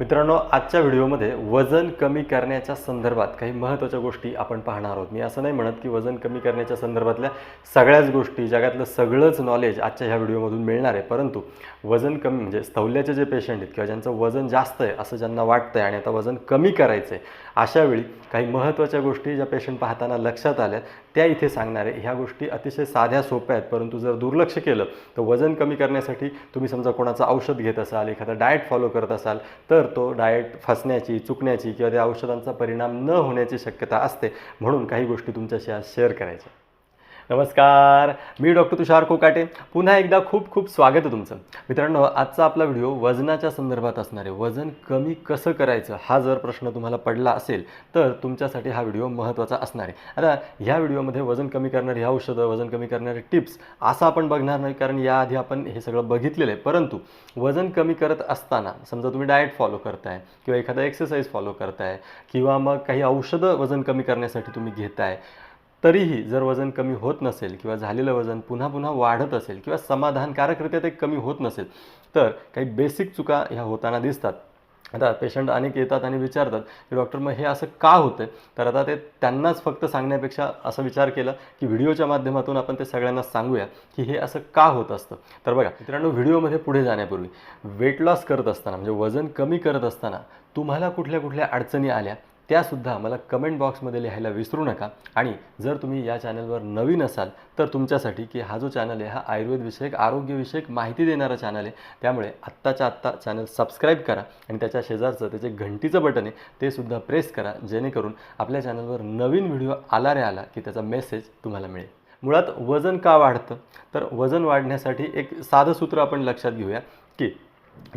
मित्रांनो आजच्या व्हिडिओमध्ये वजन कमी करण्याच्या संदर्भात काही महत्त्वाच्या गोष्टी आपण पाहणार आहोत. मी असं नाही म्हणत की वजन कमी करण्याच्या संदर्भातल्या सगळ्याच गोष्टी जगातलं सगळंच नॉलेज आजच्या ह्या व्हिडिओमधून मिळणार आहे. परंतु वजन कमी म्हणजे स्थौल्याचे जे पेशंट आहेत किंवा ज्यांचं वजन जास्त आहे असं ज्यांना वाटतं आहे आणि आता वजन कमी करायचं आहे अशावेळी काही महत्त्वाच्या गोष्टी ज्या पेशंट पाहताना लक्षात आल्या त्या इथे सांगणार आहे ह्या गोष्टी अतिशय साध्या सोप्या आहेत परंतु जर दुर्लक्ष केलं तर वजन कमी करण्यासाठी तुम्ही समजा कोणाचं औषध घेत असाल एखादा डाएट फॉलो करत असाल तर तो डाएट फसण्याची चुकण्याची किंवा त्या औषधांचा परिणाम न होण्याची शक्यता असते. म्हणून काही गोष्टी तुमच्याशी आज शेअर करायच्या. नमस्कार मी डॉक्टर तुषार कोकाटे. पुन्हा एकदा खूप खूप स्वागत आहे तुमचं. मित्रांनो आजचा आपला व्हिडिओ वजनाच्या संदर्भात असणार आहे. वजन कमी कसं करायचं हा जर प्रश्न तुम्हाला पडला असेल तर तुमच्यासाठी हा व्हिडिओ महत्त्वाचा असणार आहे. आता ह्या व्हिडिओमध्ये वजन कमी करणारी ह्या औषधं वजन कमी करणारे टिप्स असं आपण बघणार नाही कारण याआधी आपण हे सगळं बघितलेलं आहे. परंतु वजन कमी करत असताना समजा तुम्ही डाएट फॉलो करताय किंवा एखादा एक्सरसाइज फॉलो करताय किंवा मग काही औषधं वजन कमी करण्यासाठी तुम्ही घेताय तरीही जर वजन कमी होत नसेल किंवा झालेलं वजन पुन्हा पुन्हा वाढत असेल किंवा समाधानकारकरित्या ते कमी होत नसेल तर काही बेसिक चुका ह्या होताना दिसतात. आता पेशंट अनेक येतात आणि विचारतात की डॉक्टर मग हे असं का होतं तर आता ते त्यांनाच फक्त सांगण्यापेक्षा असा विचार केला की व्हिडिओच्या माध्यमातून आपण ते सगळ्यांना सांगूया की हे असं का होत असतं. तर बघा मित्रांनो व्हिडिओमध्ये पुढे जाण्यापूर्वी वेट लॉस करत असताना म्हणजे वजन कमी करत असताना तुम्हाला कुठल्या कुठल्या अडचणी आल्या? त्यासुद्धा मला कमेंट बॉक्समध्ये लिहायला विसरू नका. आणि जर तुम्ही या चॅनलवर नवीन असाल तर तुमच्यासाठी की हा जो चॅनल आहे हा आयुर्वेदविषयक आरोग्यविषयक माहिती देणारा चॅनल आहे त्यामुळे आत्ताच्या आत्ता चॅनल सबस्क्राईब करा आणि त्याच्या शेजारचं त्याचे घंटीचं बटन आहे ते सुद्धा प्रेस करा जेणेकरून आपल्या चॅनलवर नवीन व्हिडिओ आला रे आला की त्याचा मेसेज तुम्हाला मिळेल. मुळात वजन का वाढतं? तर वजन वाढण्यासाठी एक साधं सूत्र आपण लक्षात घेऊया की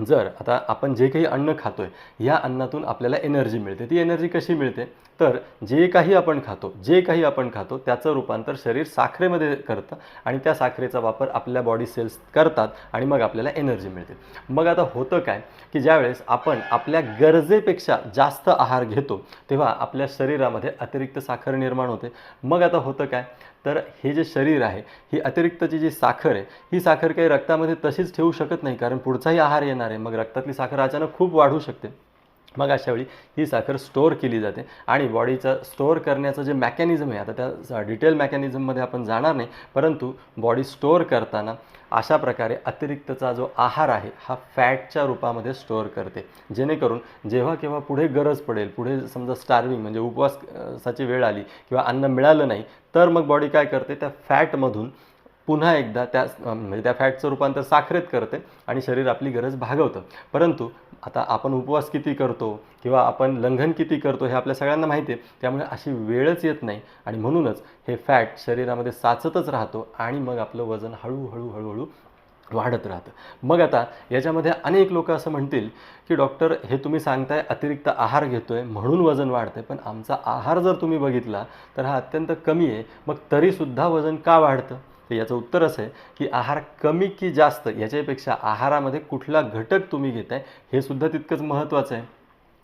जर आता आपण जे काही अन्न खातो आहे या अन्नातून आपल्याला एनर्जी मिळते. ती एनर्जी कशी मिळते? तर जे काही आपण खातो जे काही आपण खातो त्याचं रूपांतर शरीर साखरेमध्ये करतं आणि त्या साखरेचा वापर आपल्या बॉडी सेल्स करतात आणि मग आपल्याला एनर्जी मिळते. मग आता होतं काय की ज्यावेळेस आपण आपल्या गरजेपेक्षा जास्त आहार घेतो तेव्हा आपल्या शरीरामध्ये अतिरिक्त साखर निर्माण होते. मग आता होतं काय तर हे जे शरीर आहे ही अतिरिक्तची जी साखर आहे ही साखर काही रक्तामध्ये तशीच ठेवू शकत नाही कारण पुढचाही आहार येणार आहे. मग रक्तातली साखर अचानक खूप वाढू शकते. मग अशा वेळी ही साखर स्टोअर केली जाते. आणि बॉडीचं स्टोअर करण्याचं जे मॅकॅनिझम आहे आता त्या डिटेल मॅकॅनिझममध्ये आपण जाणार नाही परंतु बॉडी स्टोअर करताना अशा प्रकारे अतिरिक्तचा जो आहार आहे हा फॅटच्या रूपामध्ये स्टोअर करते. जेणेकरून जेव्हा केव्हा पुढे गरज पडेल पुढे समजा स्टार्विंग म्हणजे उपवासाची वेळ आली किंवा अन्न मिळालं नाही तर मग बॉडी काय करते त्या फॅटमधून पुन्हा एकदा त्या म्हणजे त्या फॅटचं रूपांतर साखरेत करते आणि शरीर आपली गरज भागवतं. परंतु आता आपण उपवास किती करतो किंवा आपण लंघन किती करतो हे आपल्या सगळ्यांना माहिती आहे त्यामुळे अशी वेळच येत नाही. आणि म्हणूनच हे फॅट शरीरामध्ये साचतच राहतो आणि मग आपलं वजन हळूहळू हळूहळू वाढत राहतं. मग आता याच्यामध्ये अनेक लोक असं म्हणतील की डॉक्टर हे तुम्ही सांगताय अतिरिक्त आहार घेतोय म्हणून वजन वाढते पण आमचा आहार जर तुम्ही बघितला तर हा अत्यंत कमी आहे. मग तरीसुद्धा वजन का वाढतं? तर याचं उत्तर असं आहे की आहार कमी की जास्त याच्यापेक्षा आहारामध्ये कुठला घटक तुम्ही घेताय हे सुद्धा तितकंच महत्त्वाचं आहे.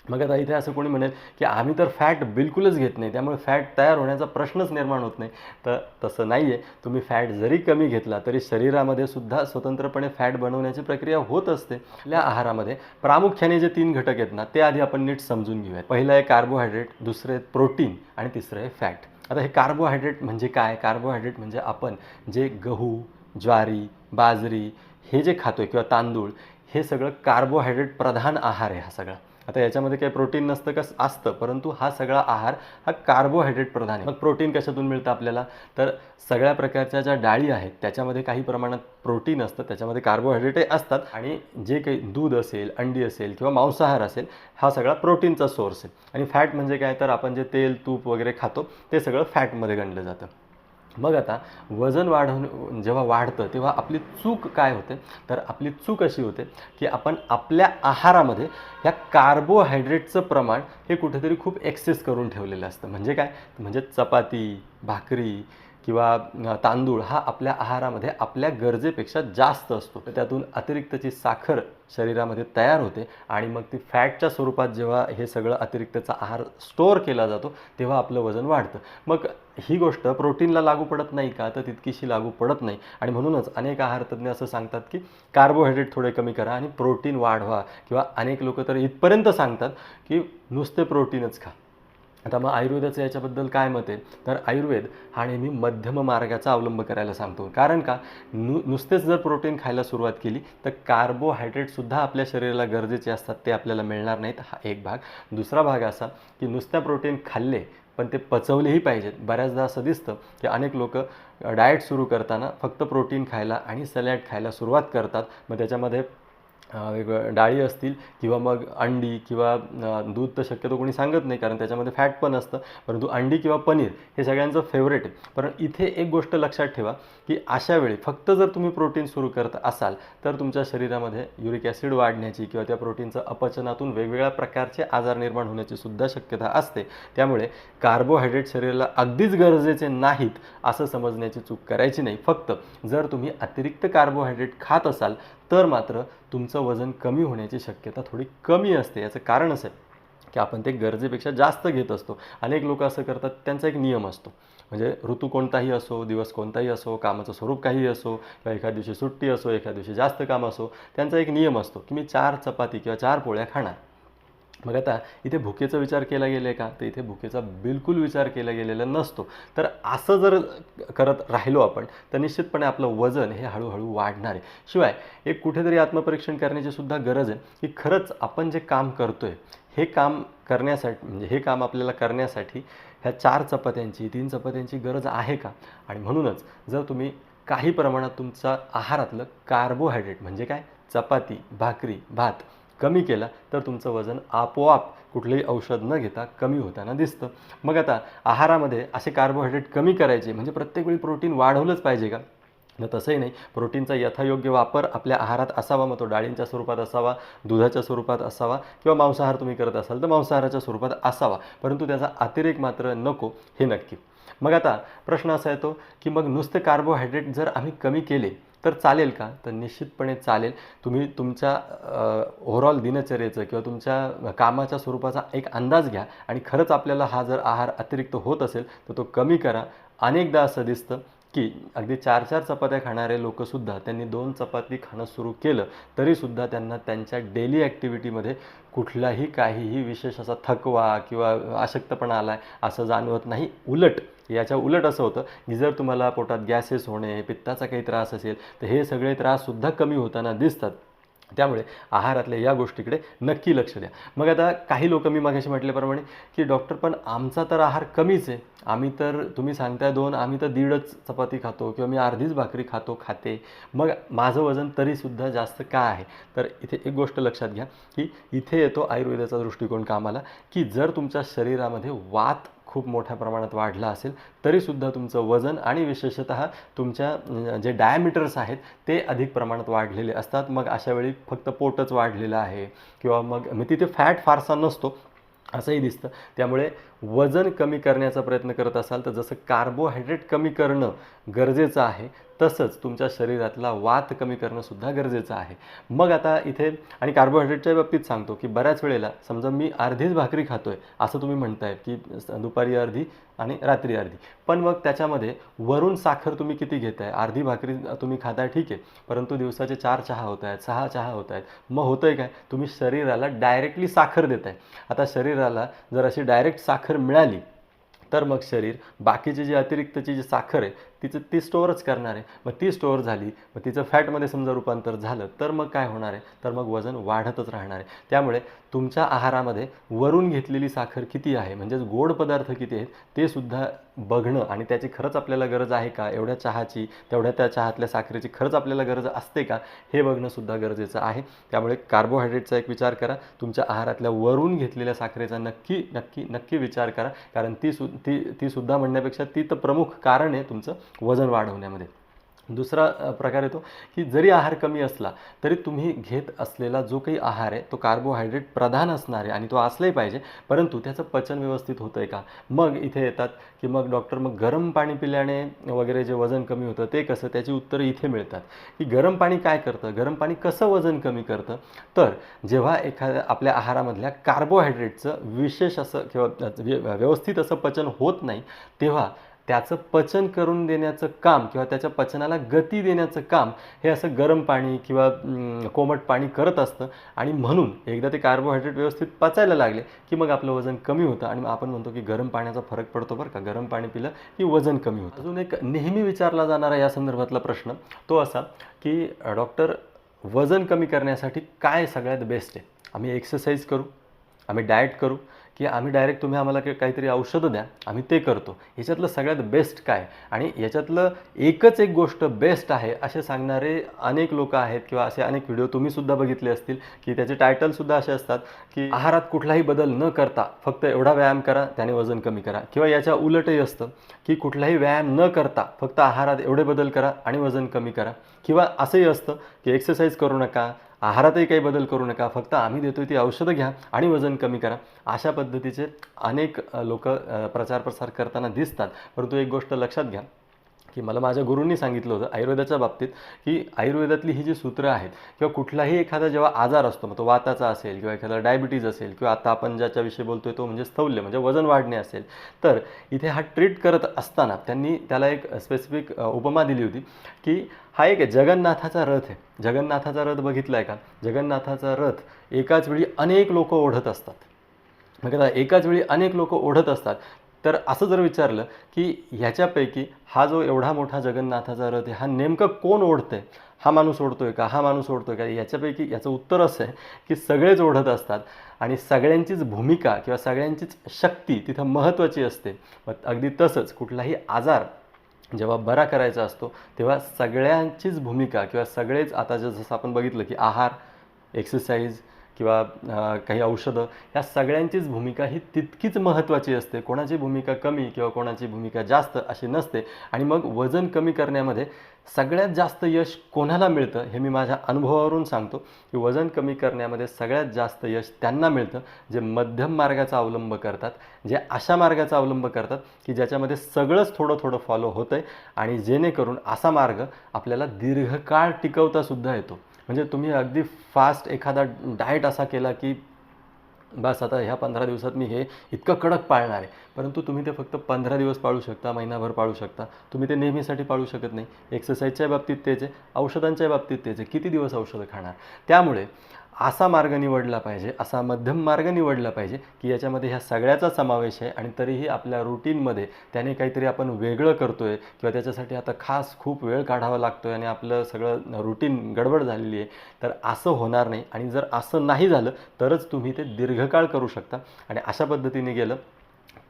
मग आता इथे असं कोणी म्हणेल की आम्ही तर फॅट बिलकुलच घेत नाही त्यामुळे फॅट तयार होण्याचा प्रश्नच निर्माण होत नाही. तर तसं नाही आहे तुम्ही फॅट जरी कमी घेतला तरी शरीरामध्ये सुद्धा स्वतंत्रपणे फॅट बनवण्याची प्रक्रिया होत असते. आपल्या आहारामध्ये प्रामुख्याने जे तीन घटक आहेत ना ते आधी आपण नीट समजून घेऊयात. पहिलं आहे कार्बोहायड्रेट दुसरं आहे प्रोटीन आणि तिसरं आहे फॅट. आता हे कार्बोहायड्रेट म्हणजे काय? कार्बोहायड्रेट म्हणजे आपण जे गहू ज्वारी बाजरी हे जे खातोय किंवा तांदूळ हे सगळं कार्बोहायड्रेट प्रधान आहार आहे हा सगळा. आता याच्यामध्ये काही प्रोटीन नसतं का असतं. परंतु हा सगळा आहार हा कार्बोहायड्रेट प्रधान आहे. मग प्रोटीन कशातून मिळतं आपल्याला? तर सगळ्या प्रकारच्या ज्या डाळी आहेत त्याच्यामध्ये काही प्रमाणात प्रोटीन असतं त्याच्यामध्ये कार्बोहायड्रेटही असतात. आणि जे काही दूध असेल अंडी असेल किंवा मांसाहार असेल हा सगळा प्रोटीनचा सोर्स आहे. आणि फॅट म्हणजे काय? तर आपण जे तेल तूप वगैरे खातो ते सगळं फॅटमध्ये गणलं जातं. मग आता वजन वाढवून जेव्हा वाढतं तेव्हा आपली चूक काय होते? तर आपली चूक अशी होते की आपण आपल्या आहारामध्ये ह्या कार्बोहायड्रेटचं प्रमाण हे कुठेतरी खूप एक्सेस करून ठेवलेलं असतं. म्हणजे काय? म्हणजे चपाती भाकरी किंवा तांदूळ हा आपल्या आहारामध्ये आपल्या गरजेपेक्षा जास्त असतो. तर त्यातून अतिरिक्तची साखर शरीरामध्ये तयार होते आणि मग ती फॅटच्या स्वरूपात जेव्हा हे सगळं अतिरिक्तचा आहार स्टोअर केला जातो तेव्हा आपलं वजन वाढतं. मग ही गोष्ट प्रोटीनला लागू पडत नाही का? तर तितकीशी लागू पडत नाही. आणि म्हणूनच अनेक आहारतज्ञ असं सांगतात की कार्बोहायड्रेट थोडे कमी करा आणि प्रोटीन वाढवा. किंवा अनेक लोक तर इथपर्यंत सांगतात की नुसते प्रोटीनच खा. आता मग आयुर्वेदाचं याच्याबद्दल काय मत आहे? तर आयुर्वेद हा नेहमी मध्यम मार्गाचा अवलंब करायला सांगतो. कारण का? नु नुसतेच जर प्रोटीन खायला सुरुवात केली तर कार्बोहायड्रेटसुद्धा आपल्या शरीराला गरजेचे असतात ते आपल्याला मिळणार नाहीत. हा एक भाग. दुसरा भाग असा की नुसत्या प्रोटीन खाल्ले पण ते पचवलेही पाहिजेत. बऱ्याचदा असं दिसतं की अनेक लोक डाएट सुरू करताना फक्त प्रोटीन खायला आणि सलॅड खायला सुरुवात करतात. मग त्याच्यामध्ये वेगवेगळ्या डाळी असतील किंवा मग अंडी किंवा दूध तर शक्यतो कोणी सांगत नाही कारण त्याच्यामध्ये फॅट पण असतं. परंतु अंडी किंवा पनीर हे सगळ्यांचं फेवरेट आहे. पण इथे एक गोष्ट लक्षात ठेवा की अशा वेळी फक्त जर तुम्ही प्रोटीन सुरू करत असाल तर तुमच्या शरीरामध्ये युरिक ॲसिड वाढण्याची किंवा त्या प्रोटीनचं अपचनातून वेगवेगळ्या प्रकारचे आजार निर्माण होण्याची सुद्धा शक्यता असते. त्यामुळे कार्बोहायड्रेट शरीराला अगदीच गरजेचे नाहीत असं समजण्याची चूक करायची नाही. फक्त जर तुम्ही अतिरिक्त कार्बोहायड्रेट खात असाल तर मात्र तुमचं वजन कमी होण्याची शक्यता थोडी कमी असते. याचं कारण असं आहे की आपण ते गरजेपेक्षा जास्त घेत असतो. अनेक लोक असं करतात त्यांचा एक नियम असतो. म्हणजे ऋतू कोणताही असो दिवस कोणताही असो कामाचं स्वरूप काहीही असो किंवा एखाद्या दिवशी सुट्टी असो एखाद्या दिवशी जास्त काम असो त्यांचा एक नियम असतो की मी चार चपाती किंवा चार पोळ्या खाणार. मग आता इथे भुकेचा विचार केला गेला का? तर इथे भुकेचा बिलकुल विचार केला गेलेला नसतो. तर असं जर करत राहिलो आपण तर निश्चितपणे आपलं वजन हे हळूहळू वाढणार आहे. शिवाय एक कुठेतरी आत्मपरीक्षण करण्याची सुद्धा गरज आहे की खरंच आपण जे काम करतो आहे हे काम करण्यासाठी म्हणजे हे काम आपल्याला करण्यासाठी ह्या चार चपात्यांची तीन चपात्यांची गरज आहे का? आणि म्हणूनच जर तुम्ही काही प्रमाणात तुमचा आहारातलं कार्बोहायड्रेट म्हणजे काय? चपाती भाकरी भात कमी केला तर तुमचं वजन आपोआप कुठलंही औषध न घेता कमी होताना दिसतं. मग आता आहारामध्ये असे कार्बोहायड्रेट कमी करायचे म्हणजे प्रत्येक वेळी प्रोटीन वाढवलंच पाहिजे का? तसंही नाही प्रोटीनचा यथायोग्य वापर आपल्या आहारात असावा मग तो डाळींच्या स्वरूपात असावा दुधाच्या स्वरूपात असावा किंवा मांसाहार तुम्ही करत असाल तर मांसाहाराच्या स्वरूपात असावा परंतु त्याचा अतिरेक मात्र नको हे नक्की. मग आता प्रश्न असा येतो की मग नुसते कार्बोहायड्रेट जर आम्ही कमी केले तर चालेल का? तर निश्चितपणे चालेल. तुम्ही तुमच्या ओव्हरऑल दिनचर्येचं किंवा तुमच्या कामाच्या स्वरूपाचा एक अंदाज घ्या आणि खरंच आपल्याला हा जर आहार अतिरिक्त होत असेल तर तो कमी करा. अनेकदा असं दिसतं की अगदी चार चार चपात्या खाणारे लोकसुद्धा त्यांनी दोन चपाती खाणं सुरू केलं तरीसुद्धा त्यांना त्यांच्या डेली ॲक्टिव्हिटीमध्ये कुठलाही काहीही विशेष असा थकवा किंवा अशक्तपणा आला आहे असं जाणवत नाही. उलट याच्या उलट असं होतं की जर तुम्हाला पोटात गॅसेस होणे पित्ताचा काही त्रास असेल तर हे सगळे त्राससुद्धा कमी होताना दिसतात. त्यामुळे आहारातल्या या गोष्टीकडे नक्की लक्ष द्या. मग आता काही लोक मी मागाशी म्हटल्याप्रमाणे की डॉक्टर पण आमचा तर आहार कमीच आहे. आम्ही तर तुम्ही सांगताय दोन आम्ही तर दीडच चपाती खातो किंवा मी अर्धीच भाकरी खातो खाते. मग माझं वजन तरीसुद्धा जास्त का आहे? तर इथे एक गोष्ट लक्षात घ्या की इथे येतो आयुर्वेदाचा दृष्टिकोन कामाला की जर तुमच्या शरीरामध्ये वात खूप मोठ्या प्रमाणात वाढला असेल तरीसुद्धा तुमचं वजन आणि विशेषतः तुमच्या जे डायमीटर्स आहेत ते अधिक प्रमाणात वाढलेले असतात. मग अशावेळी फक्त पोटच वाढलेलं आहे. किंवा मग मी तिथे फॅट फारसा नसतो असंही दिसतं. त्यामुळे वजन कमी करण्याचा प्रयत्न करत असाल तर जसं कार्बोहायड्रेट कमी करणं गरजेचं आहे तसंच तुमच्या शरीरातला वात कमी करणंसुद्धा गरजेचं आहे. मग आता इथे आणि कार्बोहायड्रेटच्या बाबतीत सांगतो की बऱ्याच वेळेला समजा मी अर्धीच भाकरी खातो आहे असं तुम्ही म्हणताय की दुपारी अर्धी आणि रात्री अर्धी. पण मग त्याच्यामध्ये वरून साखर तुम्ही किती घेताय? अर्धी भाकरी तुम्ही खाताय ठीक आहे. परंतु दिवसाचे चार चहा होत आहेत सहा चहा होत आहेत. मग होतं आहे काय? तुम्ही शरीराला डायरेक्टली साखर देत आहे आता शरीराला जर अशी डायरेक्ट साखर मिळाली तर मग शरीर बाकीची जी अतिरिक्तची जी साखर आहे तिचं ती स्टोअरच करणार आहे. मग ती स्टोअर झाली मग तिचं फॅटमध्ये समजा रूपांतर झालं तर मग काय होणार आहे? तर मग वजन वाढतच राहणार आहे. त्यामुळे तुमच्या आहारामध्ये वरून घेतलेली साखर किती आहे? म्हणजेच गोड पदार्थ किती आहेत? ते सुद्धा बघणं आणि त्याची खरंच आपल्याला गरज आहे का? एवढ्या चहाची तेवढ्या त्या चहातल्या साखरेची खरंच आपल्याला गरज असते का? हे बघणंसुद्धा गरजेचं आहे. त्यामुळे कार्बोहायड्रेटचा एक विचार करा. तुमच्या आहारातल्या वरून घेतलेल्या साखरेचा नक्की नक्की नक्की विचार करा. कारण ती सु ती तीसुद्धा म्हणण्यापेक्षा ती तर प्रमुख कारण आहे तुमचं वजन वाढवण्यामध्ये. दुसरा प्रकार येतो की जरी आहार कमी असला तरी तुम्ही घेत असलेला जो काही आहार आहे तो कार्बोहायड्रेट प्रधान असणार आहे आणि तो असलाही पाहिजे परंतु त्याचं पचन व्यवस्थित होतं आहे का? मग इथे येतात की मग डॉक्टर मग गरम पाणी पिल्याने वगैरे जे वजन कमी होतं ते कसं? त्याची उत्तरं इथे मिळतात. की गरम पाणी काय करतं? गरम पाणी कसं वजन कमी करतं? तर जेव्हा एखाद्या आपल्या आहारामधल्या कार्बोहायड्रेटचं विशेष असं किंवा व्य- व्यवस्थित असं पचन होत नाही तेव्हा त्याचं पचन करून देण्याचं काम किंवा त्याच्या पचनाला गती देण्याचं काम हे असं गरम पाणी किंवा कोमट पाणी करत असतं. आणि म्हणून एकदा ते कार्बोहायड्रेट व्यवस्थित पचायला लागले की मग आपलं वजन कमी होतं. आणि मग आपण म्हणतो की गरम पाण्याचा फरक पडतो बरं का. गरम पाणी पिलं की वजन कमी होतं. अजून एक नेहमी विचारला जाणारा या संदर्भातला प्रश्न तो असा की डॉक्टर वजन कमी करण्यासाठी काय सगळ्यात बेस्ट आहे? आम्ही एक्सरसाइज करू आम्ही डाएट करू की आम्ही डायरेक्ट तुम्ही आम्हाला काहीतरी औषधं द्या आम्ही ते करतो. ह्याच्यातलं सगळ्यात बेस्ट काय? आणि याच्यातलं एकच एक गोष्ट बेस्ट आहे असे सांगणारे अनेक लोक आहेत किंवा असे अनेक व्हिडिओ तुम्हीसुद्धा बघितले असतील की त्याचे टायटलसुद्धा असे असतात की आहारात कुठलाही बदल न करता फक्त एवढा व्यायाम करा त्याने वजन कमी करा. किंवा याच्या उलटही असतं की कुठलाही व्यायाम न करता फक्त आहारात एवढे बदल करा आणि वजन कमी करा. किंवा असंही असतं की एक्सरसाइज करू नका आहारातही काही बदल करू नका. फक्त आम्ही देतोय ती औषधं घ्या आणि वजन कमी करा. अशा पद्धतीचे अनेक लोक प्रचार प्रसार करताना दिसतात. परंतु एक गोष्ट लक्षात घ्या. की मला माझ्या गुरूंनी सांगितलं होतं आयुर्वेदाच्या बाबतीत की आयुर्वेदातली ही जी सूत्रं आहेत किंवा कुठलाही एखादा जेव्हा आजार असतो मग तो वाताचा असेल किंवा एखादा डायबिटीज असेल किंवा आता आपण ज्याच्याविषयी बोलतोय तो म्हणजे स्थौल्य म्हणजे वजन वाढणे असेल तर इथे हा ट्रीट करत असताना त्यांनी त्याला एक स्पेसिफिक उपमा दिली होती की हा एक जगन्नाथाचा रथ आहे. जगन्नाथाचा रथ बघितला आहे का? जगन्नाथाचा रथ एकाच वेळी अनेक लोक ओढत असतात. मग एकाच वेळी अनेक लोक ओढत असतात तर असं जर विचारलं की ह्याच्यापैकी हा जो एवढा मोठा जगन्नाथाचा रथ आहे हा नेमकं कोण ओढतंय? हा माणूस ओढतोय का? हा माणूस ओढतोय का? याच्यापैकी याचं उत्तर असं आहे की सगळेच ओढत असतात आणि सगळ्यांचीच भूमिका किंवा सगळ्यांचीच शक्ती तिथं महत्त्वाची असते. मग अगदी तसंच कुठलाही आजार जेव्हा बरा करायचा असतो तेव्हा सगळ्यांचीच भूमिका किंवा सगळेच आता जसं आपण बघितलं की आहार एक्सरसाइज किंवा काही औषधं या सगळ्यांचीच भूमिका ही तितकीच महत्त्वाची असते. कोणाची भूमिका कमी किंवा कोणाची भूमिका जास्त अशी नसते. आणि मग वजन कमी करण्यामध्ये सगळ्यात जास्त यश कोणाला मिळतं हे मी माझ्या अनुभवावरून सांगतो. की वजन कमी करण्यामध्ये सगळ्यात जास्त यश त्यांना मिळतं जे मध्यम मार्गाचा अवलंब करतात जे अशा मार्गाचा अवलंब करतात की ज्याच्यामध्ये सगळंच थोडं थोडं फॉलो होतं आहे आणि जेणेकरून असा मार्ग आपल्याला दीर्घकाळ टिकवता सुद्धा येतो. म्हणजे तुम्ही अगदी फास्ट एखादा डाएट असा केला की बस आता ह्या पंधरा दिवसात मी हे इतकं कडक पाळणार आहे. परंतु तुम्ही ते फक्त पंधरा दिवस पाळू शकता महिनाभर पाळू शकता. तुम्ही ते नेहमीसाठी पाळू शकत नाही. एक्सरसाइजच्या बाबतीत तेच आहे औषधांच्या बाबतीत तेच आहे. किती दिवस औषधं खाणार? त्यामुळे असा मार्ग निवडला पाहिजे असा मध्यम मार्ग निवडला पाहिजे की याच्यामध्ये ह्या सगळ्याचा समावेश आहे आणि तरीही आपल्या रुटीनमध्ये त्याने काहीतरी आपण वेगळं करतो आहे किंवा त्याच्यासाठी आता खास खूप वेळ काढावा लागतो आहे आणि आपलं सगळं रुटीन गडबड झालेली आहे तर असं होणार नाही. आणि जर असं नाही झालं तरच तुम्ही ते दीर्घकाळ करू शकता. आणि अशा पद्धतीने गेलं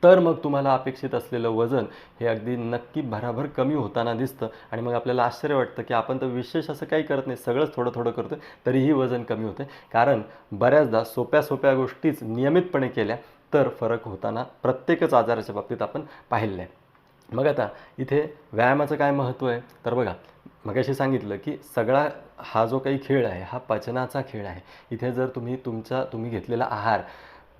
तर मग तुम्हाला अपेक्षित असलेलं वजन हे अगदी नक्की भराभर कमी होताना दिसतं आणि मग आपल्याला आश्चर्य वाटतं की आपण तर विशेष असं काही करत नाही सगळंच थोडं थोडं करतो तरीही वजन कमी होते कारण बऱ्याचदा सोप्या सोप्या गोष्टीच नियमितपणे केल्या तर फरक होताना प्रत्येकच आजाराच्या बाबतीत आपण पाहिलं आहे मग आता इथे व्यायामाचं काय महत्त्व आहे? तर बघा मगाशी सांगितलं की सगळा हा जो काही खेळ आहे हा पचनाचा खेळ आहे. इथे जर तुम्ही तुमचा तुम्ही घेतलेला आहार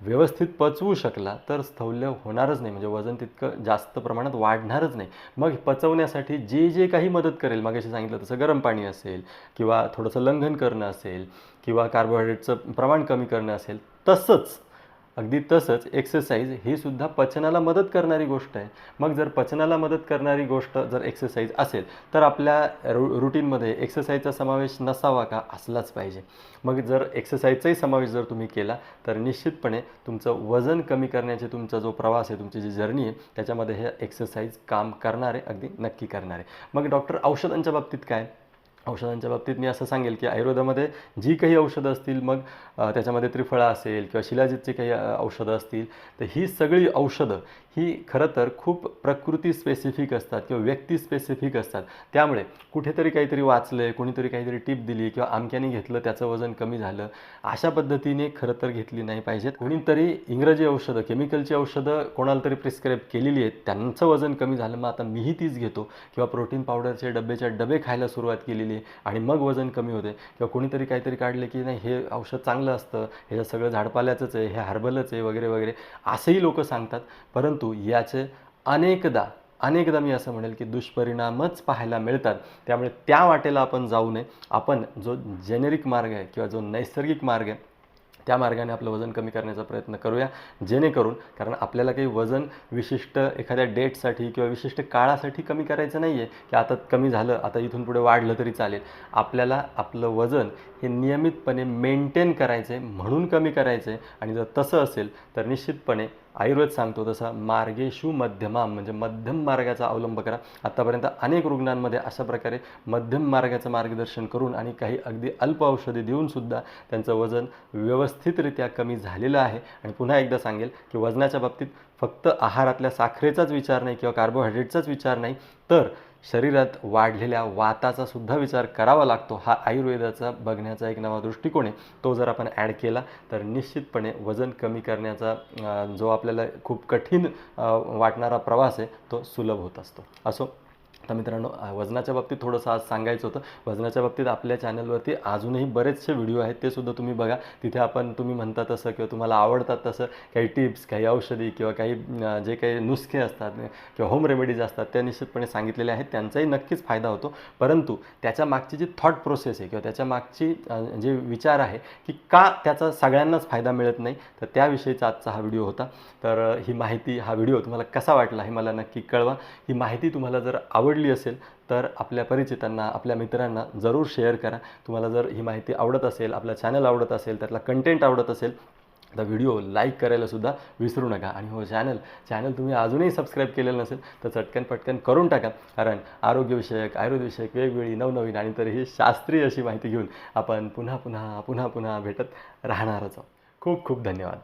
व्यवस्थित पचवू शकला तर स्थौल्य होणारच नाही. म्हणजे वजन तितकं जास्त प्रमाणात वाढणारच नाही. मग पचवण्यासाठी जे जे काही मदत करेल मगाशी सांगितलं तसं गरम पाणी असेल किंवा थोडंसं लंघन करणं असेल किंवा कार्बोहायड्रेटचं प्रमाण कमी करणं असेल तसंच अगदी तसंच एक्सरसाइज ही सुद्धा पचनाला मदत करणारी गोष्ट आहे. मग जर पचनाला मदत करणारी गोष्ट जर एक्सरसाइज असेल तर आपल्या रु रुटीनमध्ये एक्सरसाइजचा समावेश नसावा का? असलाच पाहिजे. मग जर एक्सरसाइजचाही समावेश जर तुम्ही केला तर निश्चितपणे तुमचं वजन कमी करण्याचे तुमचा जो प्रवास आहे तुमची जी जर्नी आहे त्याच्यामध्ये हे एक्सरसाइज काम करणार आहे अगदी नक्की करणार. आहे मग डॉक्टर औषधांच्या बाबतीत काय? औषधांच्या बाबतीत मी असं सांगेल की आयुर्वेदामध्ये जी काही औषधं असतील मग त्याच्यामध्ये त्रिफळा असेल किंवा शिलाजीतची काही औषधं असतील तर ही सगळी औषधं ही खरं तर खूप प्रकृती स्पेसिफिक असतात किंवा व्यक्ती स्पेसिफिक असतात. त्यामुळे कुठेतरी काहीतरी वाचलं आहे कोणीतरी काहीतरी टिप दिली किंवा आमक्याने घेतलं त्याचं वजन कमी झालं अशा पद्धतीने खरं तर घेतली नाही पाहिजेत. कोणीतरी इंग्रजी औषधं केमिकलची औषधं कोणाला तरी प्रिस्क्राईब केलेली आहेत त्यांचं वजन कमी झालं मग आता मीही तीच घेतो. किंवा प्रोटीन पावडरचे डब्बेच्या डबे खायला सुरुवात केलेली आहे आणि मग वजन कमी होते किंवा कुणीतरी काहीतरी काढले की नाही हे औषध चांगलं असतं ह्याचं सगळं झाडपाल्याचंच आहे हे हर्बलच आहे वगैरे वगैरे असंही लोक सांगतात. परंतु याचे अनेकदा अनेकदा मी असं म्हणेल की दुष्परिणामच पाहायला मिळतात. त्यामुळे त्या वाटेला आपण जाऊ नये. आपण जो जेनेरिक मार्ग आहे किंवा जो नैसर्गिक मार्ग आहे त्या मार्गाने आपलं वजन कमी करण्याचा प्रयत्न करूया जेणेकरून कारण आपल्याला काही वजन विशिष्ट एखाद्या डेटसाठी किंवा विशिष्ट काळासाठी कमी करायचं नाही आहे की आता कमी झालं आता इथून पुढे वाढलं तरी चालेल. आपल्याला आपलं वजन हे नियमितपणे मेंटेन करायचं आहे म्हणून कमी करायचं आहे आणि जर तसं असेल तर निश्चितपणे आयुर्वेद सांगतो तसा मार्गेशु मध्यमाम म्हणजे मध्यम मार्गाचा अवलंब करा. आत्तापर्यंत अनेक रुग्णांमध्ये अशा प्रकारे मध्यम मार्गाचं मार्गदर्शन करून आणि काही अगदी अल्प औषधे देऊनसुद्धा त्यांचं वजन व्यवस्थितरित्या कमी झालेलं आहे. आणि पुन्हा एकदा सांगेल की वजनाच्या बाबतीत फक्त आहारातल्या साखरेचाच विचार नाही किंवा कार्बोहायड्रेटचाच विचार नाही तर शरीरात वाढलेल्या वाताचा सुद्धा विचार करावा लागतो. हा आयुर्वेदाचा बघण्याचा एक नवा दृष्टिकोन आहे. तो जर आपण ॲड केला तर निश्चितपणे वजन कमी करण्याचा जो आपल्याला खूप कठीण वाटणारा प्रवास आहे तो सुलभ होत असतो. असो तर मित्रांनो वजनाच्या बाबतीत थोडंसं आज सांगायचं होतं. वजनाच्या बाबतीत आपल्या चॅनलवरती अजूनही बरेचसे व्हिडिओ आहेत ते सुद्धा तुम्ही बघा. तिथे आपण तुम्ही म्हणता तसं किंवा तुम्हाला आवडतात तसं काही टिप्स काही औषधी किंवा काही जे काही नुस्खे असतात किंवा होम रेमेडीज असतात त्या निश्चितपणे सांगितलेल्या आहेत. त्यांचाही नक्कीच फायदा होतो. परंतु त्याच्या मागची जी थॉट प्रोसेस आहे किंवा त्याच्या मागची जे विचार आहे की का त्याचा सगळ्यांनाच फायदा मिळत नाही तर त्याविषयीचा आजचा हा व्हिडिओ होता. तर ही माहिती हा व्हिडिओ तुम्हाला कसा वाटला हे मला नक्की कळवा. ही माहिती तुम्हाला जर आवडली असेल तर आपल्या परिचितांना आपल्या मित्रांना जरूर शेअर करा. तुम्हाला जर ही माहिती आवडत असेल आपला चॅनल आवडत असेल त्यातला कंटेंट आवडत असेल तर व्हिडिओ लाईक करायला सुद्धा विसरू नका. आणि हो चॅनल चॅनल तुम्ही अजूनही सबस्क्राईब केलेलं नसेल तर चटकन पटकन करून टाका. कारण आरोग्यविषयक आयुर्वेदविषयक वेगवेगळी नवनवीन आणि तरीही शास्त्रीय अशी माहिती घेऊन आपण पुन्हा पुन्हा पुन्हा पुन्हा भेटत राहणारच आहोत. खूप खूप धन्यवाद.